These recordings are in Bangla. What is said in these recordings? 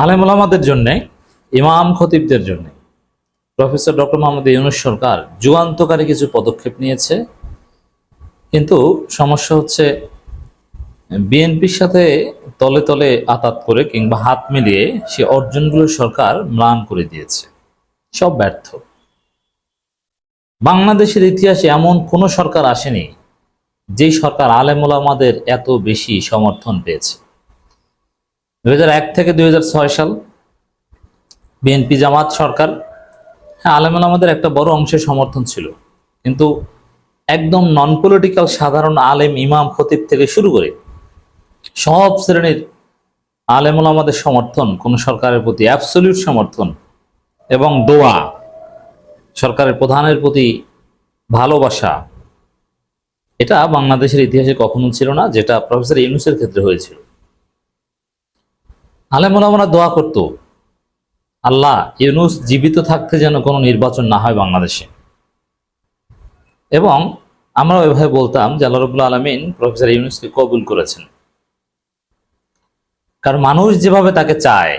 আলেমুলামাদের জন্য, ইমাম খতিবদের জন্য। প্রফেসর ডক্টর মোহাম্মদ ইউনুস সরকার যুগান্তকারী কিছু পদক্ষেপ নিয়েছে। কিন্তু সমস্যা হচ্ছে, বিএনপির সাথে তলে তলে আতাত করে কিংবা হাত মিলিয়ে সে অর্জনগুলো সরকার ম্লান করে দিয়েছে। সব ব্যর্থ। বাংলাদেশের ইতিহাসে এমন কোনো সরকার আসেনি, যেই সরকার আলেমুলামাদের এত বেশি সমর্থন পেয়েছে। দু হাজার এক থেকে দু হাজার ছয় সাল বিএনপি জামাত সরকার হ্যাঁ আলেমুল আমাদের একটা বড় অংশের সমর্থন ছিল। কিন্তু একদম নন পলিটিক্যাল সাধারণ আলেম ইমাম খতিব থেকে শুরু করে সব শ্রেণির আলেমুল আমাদের সমর্থন, কোন সরকারের প্রতি অ্যাবসলিউট সমর্থন এবং দোয়া, সরকারের প্রধানের প্রতি ভালোবাসা, এটা বাংলাদেশের ইতিহাসে কখনো ছিল না, যেটা প্রফেসর ইউনুসের ক্ষেত্রে হয়েছিল। আলেমুলামরা দোয়া করত, আল্লাহ ইউনুস জীবিত থাকতে যেন কোনো নির্বাচন না হয় বাংলাদেশে। এবং আমরা ওইভাবে বলতাম যে আল্লাহ রবুল্লা আলমিন প্রফেসর ইউনুসকে কবুল করেছেন। কারণ মানুষ যেভাবে তাকে চায়,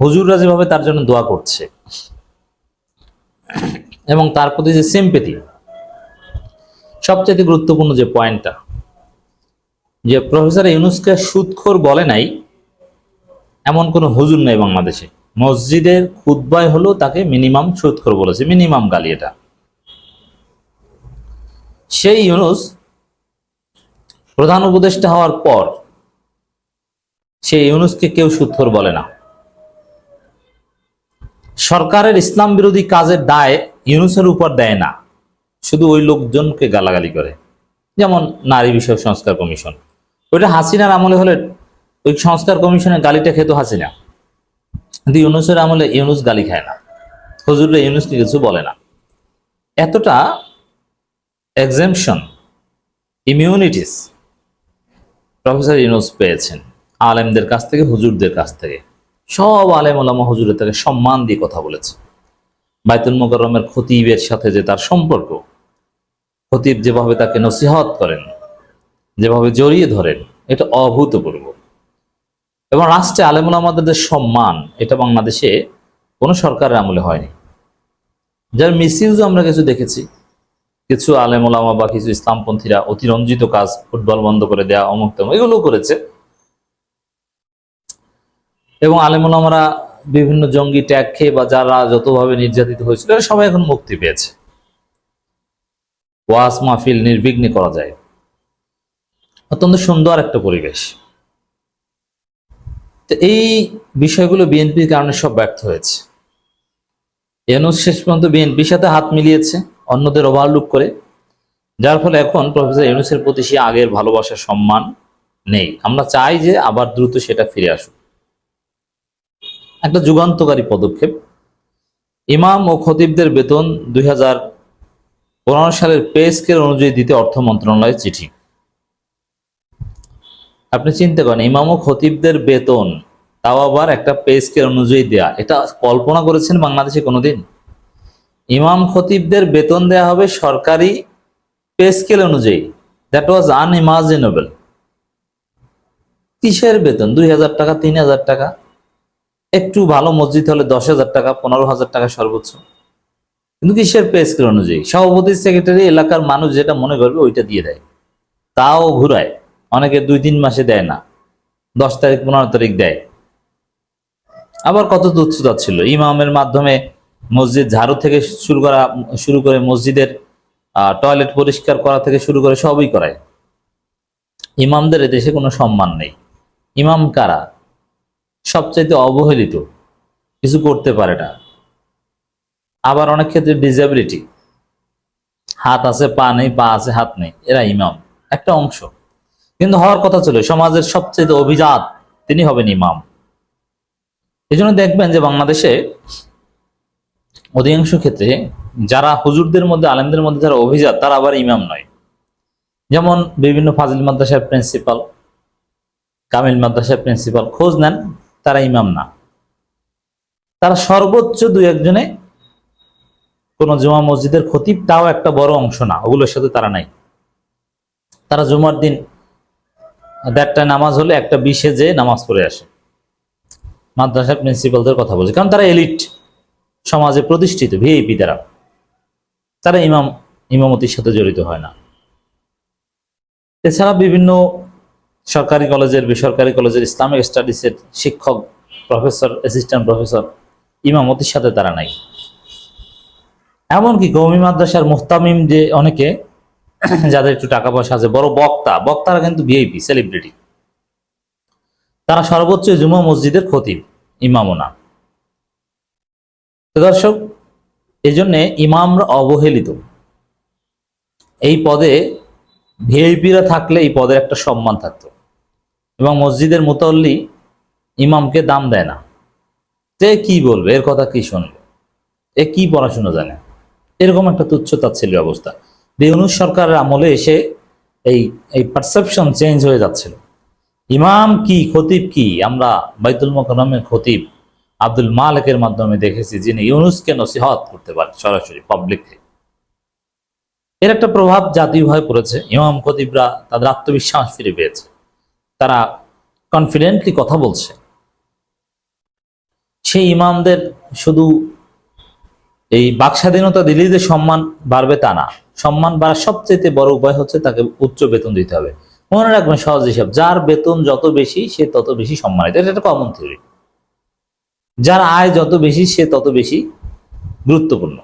হুজুররা যেভাবে তার জন্য দোয়া করছে, এবং তার প্রতি যে সিম্পেথি সবচেয়ে গুরুত্বপূর্ণ যে পয়েন্টটা যে প্রফেসর ইউনুসকে সুদখোর বলে নাই এমন কোনো হুজুর নেই বাংলাদেশে। মসজিদের খুদ্বায় হলো তাকে মিনিমাম সুদখোর বলেছে, মিনিমাম গালি এটা। সেই ইউনুস প্রধান উপদেষ্টা হওয়ার পর সেই ইউনুসকে কেউ সুদখোর বলে না। সরকারের ইসলাম বিরোধী কাজের দায় ইউনুসের উপর দেয় না। শুধু ওই লোকজনকে গালাগালি করে। যেমন নারী বিষয়ক সংস্কার কমিশন। ওইটা হাসিনার আমলে হলে ওই সংস্কার কমিশনের গালিটা খেত হাসিনা। কিন্তু ইউনুসের আমলে ইউনুস গালি খায় না। হজুররা ইউনুসকে কিছু বলে না। এতটা এক্সামশন ইমিউনিটিস প্রফেসর ইউনুস পেয়েছেন আলেমদের কাছ থেকে, হুজুরদের কাছ থেকে। সব আলেম ওলামা হুজুরের তাকে সম্মান দিয়ে কথা বলেছে। বাইতুল মোকরমের খতিবের সাথে যে তার সম্পর্ক, খতিব যেভাবে তাকে নসিহত করেন, যেভাবে জড়িয়ে ধরেন, এটা অভূতপূর্ব। এবং রাষ্ট্রে আলেমুল আমাদের যে সম্মান, এটা বাংলাদেশে কোনো সরকারের আমলে হয়নি। যার মিসইউজও আমরা কিছু দেখেছি। কিছু আলেমুলামা বা কিছু ইসলামপন্থীরা অতিরঞ্জিত কাজ ফুটবল বন্ধ করে দেয়া, অমুক এগুলো করেছে। এবং আলেমুলামারা বিভিন্ন জঙ্গি ট্যাগ খেয়ে বা যারা যতভাবে নির্যাতিত হয়েছিল সবাই এখন মুক্তি পেয়েছে। ওয়াজ মাহফিল নির্বিঘ্নে করা যায়। অত্যন্ত সুন্দর একটা পরিবেশ। তো এই বিষয়গুলো বিএনপির কারণে সব ব্যর্থ হয়েছে। এনুস শেষ পর্যন্ত বিএনপির সাথে হাত মিলিয়েছে, অন্যদের ওভারলুক করে। যার ফলে এখন প্রফেসর ইউনুসের প্রতি সে আগের ভালোবাসার সম্মান নেই। আমরা চাই যে আবার দ্রুত সেটা ফিরে আসুক। একটা যুগান্তকারী পদক্ষেপ। ইমাম ও খতিবদের বেতন দুই হাজার পনেরো সালের পে স্কেল অনুযায়ী দিতে অর্থ মন্ত্রণালয়ের চিঠি। আপনি চিন্তা করেন ইমাম ও খতিবদের বেতন, তাও আবার একটা পে স্কেল অনুযায়ী দেয়া। এটা কল্পনা করেছেন বাংলাদেশে কোনোদিন? ইমাম খতিবদের বেতন দেয়া হবে সরকারি পে স্কেল অনুযায়ী। দ্যাট ওয়াজ আনইমাজিনেবল কিসের বেতন? দুই হাজার টাকা, তিন হাজার টাকা? একটু ভালো মসজিদ হলে দশ হাজার টাকা, পনেরো হাজার টাকা সর্বোচ্চ। কিন্তু কিসের পে স্কেল অনুযায়ী? সভাপতি সেক্রেটারি এলাকার মানুষ যেটা মনে করবে ওইটা দিয়ে দেয়। তাও ঘুরায়। অনেকে দুই, তিন মাসে দেয় না। দশ তারিখ, পনেরো তারিখ দেয়। আবার কত তুচ্ছতা ছিল। ইমামের মাধ্যমে মসজিদ ঝাড়ু থেকে শুরু করা, শুরু করে মসজিদের টয়লেট পরিষ্কার করা থেকে শুরু করে সবই করায়। ইমামদের দেশে কোনো সম্মান নেই। ইমাম কারা? সবচাইতে অবহেলিত। কিছু করতে পারে না। আবার অনেক ক্ষেত্রে ডিসেবিলিটি হাত আছে, পা নেই, পা আছে, হাত নেই। এরা ইমাম। একটা অংশ। কিন্তু হওয়ার কথা ছিল, সমাজের সবচেয়ে অভিজাত তিনি হবেন ইমাম। এই জন্য দেখবেন যে বাংলাদেশে অধিকাংশ ক্ষেত্রে যারা হুজুরদের মধ্যে, আলেমদের মধ্যে যারা অভিজাত, তারা আবার ইমাম নয়। যেমন বিভিন্ন ফাজিল মাদ্রাসার প্রিন্সিপাল, কামিল মাদ্রাসার প্রিন্সিপাল, খোঁজ নেন, তারা ইমাম না। তারা সর্বোচ্চ দুই একজনে কোনো জুমা মসজিদের খতিব, তাও একটা বড় অংশ না, ওগুলোর সাথে তারা নাই। তারা জুমার দিন দেড়টায় নামাজ হলে একটা বিশে যে নামাজ পড়ে আসে। মাদ্রাসার প্রিন্সিপালদের কথা বলছি। কারণ তারা এলিট, সমাজে প্রতিষ্ঠিত ভিআইপি তারা তারা ইমাম, ইমামতির সাথে জড়িত হয় না। এছাড়া বিভিন্ন সরকারি কলেজের, বেসরকারি কলেজের ইসলামিক স্টাডিজের শিক্ষক, প্রফেসর অ্যাসিস্ট্যান্ট প্রফেসর ইমামতির সাথে তারা নাই। এমনকি কৌমি মাদ্রাসার মুহতামিম যে অনেকে যাদের একটু টাকা পয়সা আছে, বড় বক্তা। বক্তারা কিন্তু ভিআইপি সেলিব্রিটি তারা সর্বোচ্চ জুমা মসজিদের খতিব ইমামও না দর্শক এই জন্যে ইমামরা অবহেলিত। এই পদে ভিআইপিরা থাকলে এই পদের একটা সম্মান থাকতো। এবং মসজিদের মুতল্লি ইমামকে দাম দেয় না। তে কি বলবে? এর কথা কি শুনবে? এ কি পড়াশোনা জানে? এরকম একটা তুচ্ছ তাচ্ছিল্য অবস্থা। বেউনুস সরকারের আমলে এসে এই এই পারসেপশন চেঞ্জ হয়ে যাচ্ছিল। ইমাম কি, খতিব কি? আমরা বাইতুল মোকারমের খতিব আব্দুল মালিকের মাধ্যমে দেখেছি যিনি ইউনুসকে নসিহত করতে পারেন সরাসরি পাবলিককে এর একটা প্রভাব জাতীয়ভাবে পড়েছে। ইমাম খতিবরা তাদের আত্মবিশ্বাস ফিরে পেয়েছে। তারা কনফিডেন্টলি কথা বলছে। সেই ইমামদের শুধু এই বাকস্বাধীনতা দিলেই যে সম্মান বাড়বে তা না। সম্মান বাড়ার সবচেয়ে বড় উপায় হচ্ছে তাকে উচ্চ বেতন দিতে হবে। মনে রাখবেন সহজ হিসাব যার বেতন যত বেশি সে তত বেশি সম্মানিত। এটা একটা কমন থিওরি যার আয় যত বেশি সে তত বেশি গুরুত্বপূর্ণ।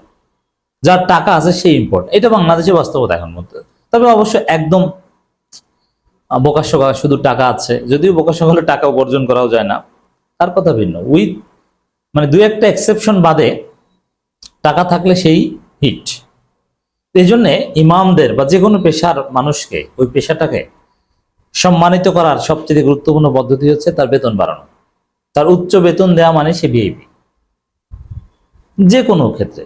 যার টাকা আছে সে ইম্পর্টেন্ট এটা বাংলাদেশে বাস্তবতা এখন মধ্যে। তবে অবশ্য একদম আহ, বোকাশোকা শুধু টাকা আছে। যদিও বোকাশোকা হলে টাকা উপার্জন করাও যায় না তার কথা ভিন্ন। উইথ মানে দু একটা এক্সেপশন বাদে টাকা থাকলে সেই হিট এই জন্যে ইমামদের বা যে কোনো পেশার মানুষকে ওই পেশাটাকে সম্মানিত করার সবচেয়ে গুরুত্বপূর্ণ পদ্ধতি হচ্ছে তার বেতন বাড়ানো। তার উচ্চ বেতন দেওয়া মানে সে ভিআইপি যে কোনো ক্ষেত্রে।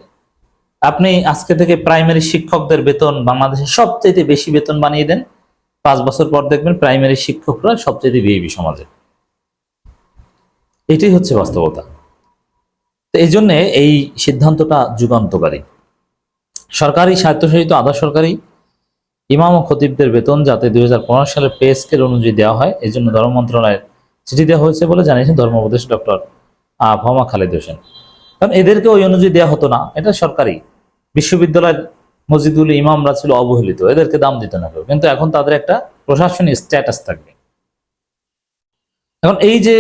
আপনি আজকে থেকে প্রাইমারি শিক্ষকদের বেতন বাংলাদেশের সবচেয়ে বেশি বেতন বানিয়ে দেন। পাঁচ বছর পর দেখবেন প্রাইমারি শিক্ষকরা সবচেয়ে ভিআইপি সমাজে। এটাই হচ্ছে বাস্তবতা। তো এই জন্যে এই সিদ্ধান্তটা যুগান্তকারী। সরকারি স্বায়ত্তশাসিত আধা সরকারি, ইমাম ও খতিবদের বেতন যাতে দুই সালের পে স্কেল অনুযায়ী দেওয়া হয়, এই জন্য ধর্ম মন্ত্রণালয়ের চিঠি দেওয়া হয়েছে বলে জানিয়েছেন ধর্ম উপদেশ ডক্টর ভমা খালেদ হোসেন। কারণ এদেরকে ওই অনুযায়ী দেওয়া হতো না, এটা সরকারি। বিশ্ববিদ্যালয়ের মসজিদগুলো ইমামরা ছিল অবহেলিত, এদেরকে দাম দিত না কেউ কিন্তু এখন তাদের একটা প্রশাসনিক স্ট্যাটাস থাকবে। এখন এই যে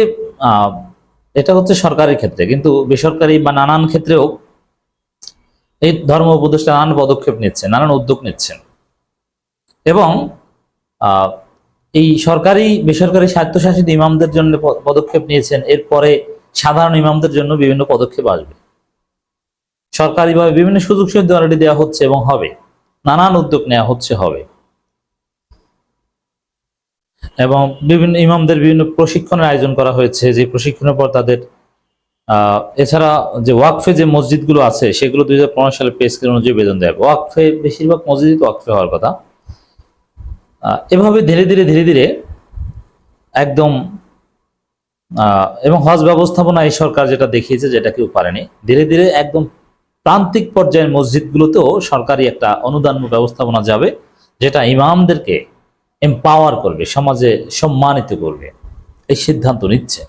এটা হচ্ছে সরকারি ক্ষেত্রে। কিন্তু বেসরকারি বা নানান ক্ষেত্রেও এই ধর্ম উপদেষ্টা নানান পদক্ষেপ নিচ্ছে নানান উদ্যোগ নিচ্ছেন। এবং এই সরকারি, বেসরকারি স্বায়ত্তশাসিত ইমামদের জন্য পদক্ষেপ নিয়েছেন, এরপরে সাধারণ ইমামদের জন্য বিভিন্ন পদক্ষেপ আসবে। সরকারিভাবে বিভিন্ন সুযোগ সুবিধা অলরেডি দেওয়া হচ্ছে এবং হবে। নানান উদ্যোগ নেওয়া হচ্ছে, হবে। এবং বিভিন্ন ইমামদের বিভিন্ন প্রশিক্ষণের আয়োজন করা হয়েছে। যে প্রশিক্ষণের পর তাদের এছাড়া যে ওয়াকফে যে মসজিদগুলো আছে, সেগুলো দুই হাজার পনেরো সালে পে স্কেল অনুযায়ী বেতন দেয়। ওয়াকফে বেশিরভাগ মসজিদ ওয়াকফে হওয়ার কথা। এভাবে ধীরে ধীরে ধীরে ধীরে একদম এবং হজ ব্যবস্থাপনা এই সরকার যেটা দেখিয়েছে যেটা কেউ পারেনি। ধীরে ধীরে একদম প্রান্তিক পর্যায়ের মসজিদগুলোতেও সরকারি একটা অনুদান ব্যবস্থাপনা যাবে, যেটা ইমামদেরকে এম্পাওয়ার করবে সমাজে সম্মানিত করবে। এই সিদ্ধান্ত নিচ্ছে।